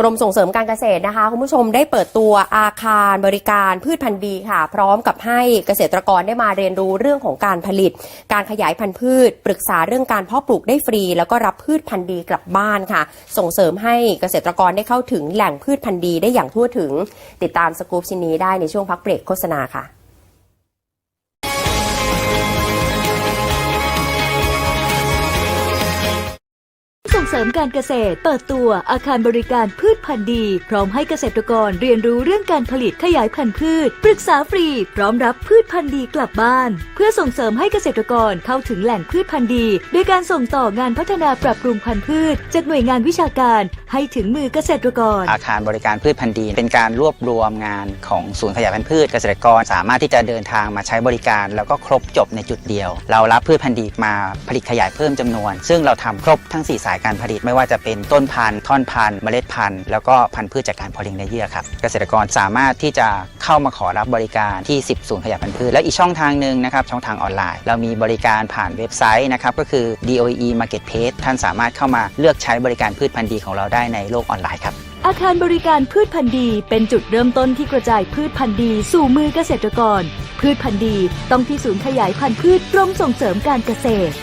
กรมส่งเสริมการเกษตรนะคะ คุณผู้ชมได้เปิดตัวอาคารบริการพืชพันธุ์ดีค่ะ พร้อมกับให้เกษตรกรได้มาเรียนรู้เรื่องของการผลิต การขยายพันธุ์พืช ปรึกษาเรื่องการเพาะปลูกได้ฟรี แล้วก็รับพืชพันธุ์ดีกลับบ้านค่ะ ส่งเสริมให้เกษตรกรได้เข้าถึงแหล่งพืชพันธุ์ดีได้อย่างทั่วถึง ติดตามสกู๊ปชิ้นนี้ได้ในช่วงพักเบรกโฆษณาค่ะ ส่งเสริมการเกษตร เปิดตัวอาคารบริการพืชพันธุ์ดี พร้อมให้เกษตรกรเรียนรู้เรื่องการผลิตขยายพันธุ์พืช ปรึกษาฟรี พร้อมรับพืชพันธุ์ดีกลับบ้าน เพื่อส่งเสริมให้เกษตรกรเข้าถึงแหล่งพืชพันธุ์ดีโดยการส่งต่องานพัฒนาปรับปรุงพันธุ์พืช จากหน่วยงานวิชาการให้ถึงมือเกษตรกร อาคารบริการพืชพันธุ์ดี เป็นการรวบรวมงานของศูนย์ขยายพันธุ์พืชเกษตรกร สามารถที่จะเดินทางมาใช้บริการ แล้วก็ครบจบในจุดเดียว เรารับพืชพันธุ์ดีมาผลิตขยายเพิ่มจำนวน ซึ่งเราทำครบทั้ง 4 สายการผลิต ไม่ว่าจะเป็นต้นพันธุ์ท่อนพันธุ์เมล็ดพันธุ์แล้วก็พันธุ์พืชจากการเพาะเลี้ยงในเยื่อครับเกษตรกรสามารถที่จะเข้ามาขอรับบริการที่ 10 ศูนย์ขยายพันธุ์พืชและอีกช่องทางหนึ่งนะครับช่องทางออนไลน์ เรามีบริการผ่านเว็บไซต์นะครับก็คือ DOE Marketplace ท่านสามารถเข้ามาเลือกใช้บริการพืชพันธุ์ดีของเราได้ในโลกออนไลน์ครับอาคารบริการพืชพันธุ์ดี เป็นจุดเริ่มต้นที่กระจายพืชพันธุ์ดีสู่มือเกษตรกร พืชพันธุ์ดีต้องที่ศูนย์ขยายพันธุ์พืชกรมส่งเสริมการเกษตร